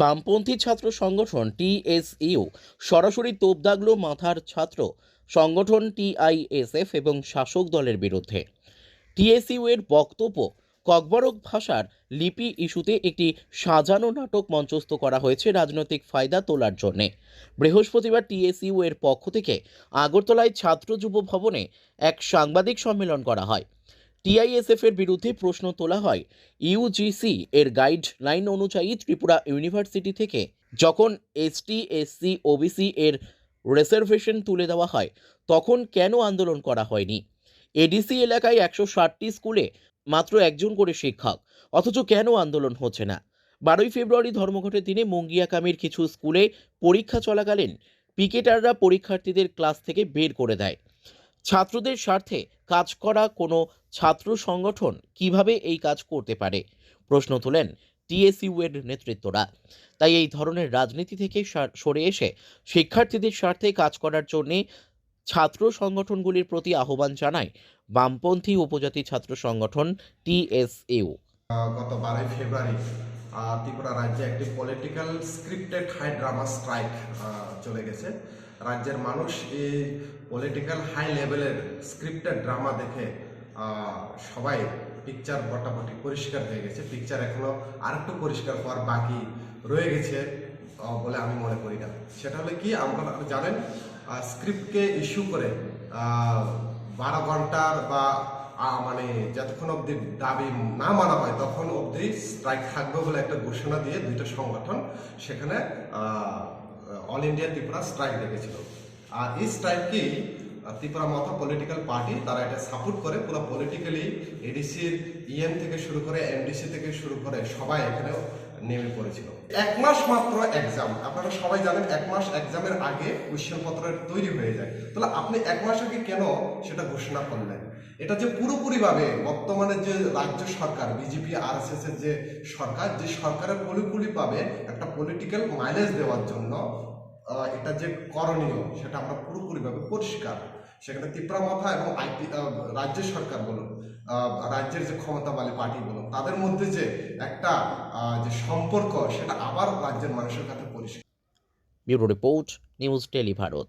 বামপন্থী ছাত্র সংগঠন টিএসইউ সরাসরি তোপ দাগল মাথার ছাত্র সংগঠন টিআইএসএফ এবং শাসক দলের বিরুদ্ধে। টিএসইউ এর বক্তব্য, ককবরক ভাষার লিপি ইস্যুতে একটি সাজানো নাটক মঞ্চস্থ করা হয়েছে রাজনৈতিক ফায়দা তোলার জন্যে। বৃহস্পতিবার টিএসইউ এর পক্ষ থেকে আগরতলায় ছাত্র যুব ভবনে এক সাংবাদিক সম্মেলন করা হয়। টিআইএসএফ এর বিরুদ্ধে প্রশ্ন তোলা হয়। ইউজিসি এর গাইডলাইন অনুযায়ী ত্রিপুরা ইউনিভার্সিটি থেকে যখন এসটি এসসি ওবিসি এর রিজার্ভেশন তুলে দেওয়া হয়, তখন কেন আন্দোলন করা হয়নি? এডিসি এলাকায় একশো ষাটটি স্কুলে মাত্র একজন করে শিক্ষক, অথচ কেন আন্দোলন হচ্ছে না? বারোই ফেব্রুয়ারি ধর্মঘটের দিনে মঙ্গিয়াকামীর কিছু স্কুলে পরীক্ষা চলাকালীন পিকেটাররা পরীক্ষার্থীদের ক্লাস থেকে বের করে দেয়। ছাত্রদের স্বার্থে কাজ করা কোনো ছাত্র সংগঠন কীভাবে এই কাজ করতে পারে? প্রশ্ন তোলেন টিএসইউ এর নেতৃত্বরা। তাই এই ধরনের রাজনীতি থেকে সরে এসে শিক্ষার্থীদের স্বার্থে কাজ করার জন্যে ছাত্র সংগঠনগুলির প্রতি আহ্বান জানায় বামপন্থী উপজাতি ছাত্র সংগঠন টিএসইউ। গত বারোই ফেব্রুয়ারি ত্রিপুরা রাজ্যে একটি political scripted high drama strike চলে গেছে। রাজ্যের মানুষ এই পলিটিক্যাল হাই লেভেলের স্ক্রিপ্টেড ড্রামা দেখে সবাই পিকচার মোটামুটি পরিষ্কার হয়ে গেছে। পিকচার এখনও আরেকটু পরিষ্কার হওয়ার বাকি রয়ে গেছে বলে আমি মনে করি না। সেটা হলে কি আমরা জানেন স্ক্রিপ্টকে ইস্যু করে বারো ঘণ্টার বা মানে যতক্ষণ অবধি দাবি না মানা হয়, তখন অবধি স্ট্রাইক থাকবে বলে একটা ঘোষণা দিয়ে দুইটা সংগঠন সেখানে অল ইন্ডিয়া ত্রিপুরা স্ট্রাইক ডেকেছিল আর এই স্ট্রাইককেই ত্রিপুরা মত পলিটিক্যাল পার্টি তারা এটা সাপোর্ট করে, পুরো পলিটিক্যালি এডিসির ইএম থেকে শুরু করে এমডিসি থেকে শুরু করে সবাই এখানে নেমে পড়েছিল। এক মাস মাত্র এক্সাম আপনারা সবাই জানেন, এক মাস এক্সামের আগে কোয়েশ্চেন পত্র তৈরি হয়ে যায়। তাহলে আপনি এক মাস আগে কেন সেটা ঘোষণা করলেন? এটা যে পুরোপুরিভাবে বর্তমানে যে রাজ্য সরকার বিজেপি আর এস এর যে সরকার, যে সরকারের পুরোপুরি পাবে একটা পলিটিক্যাল মাইলেজ দেওয়ার জন্য এটা যে করণীয়, সেটা আমরা পুরোপুরিভাবে পরিষ্কার। সেখানে ত্রিপুরা মাথা এবং রাজ্যের রাজ্য সরকার বলুন রাজ্যের যে ক্ষমতাবালী পার্টি বলুন, তাদের মধ্যে যে একটা যে সম্পর্ক, সেটা আবার রাজ্যের মানুষের কাছে পরিষ্কার। Bureau report, news tele Bharat.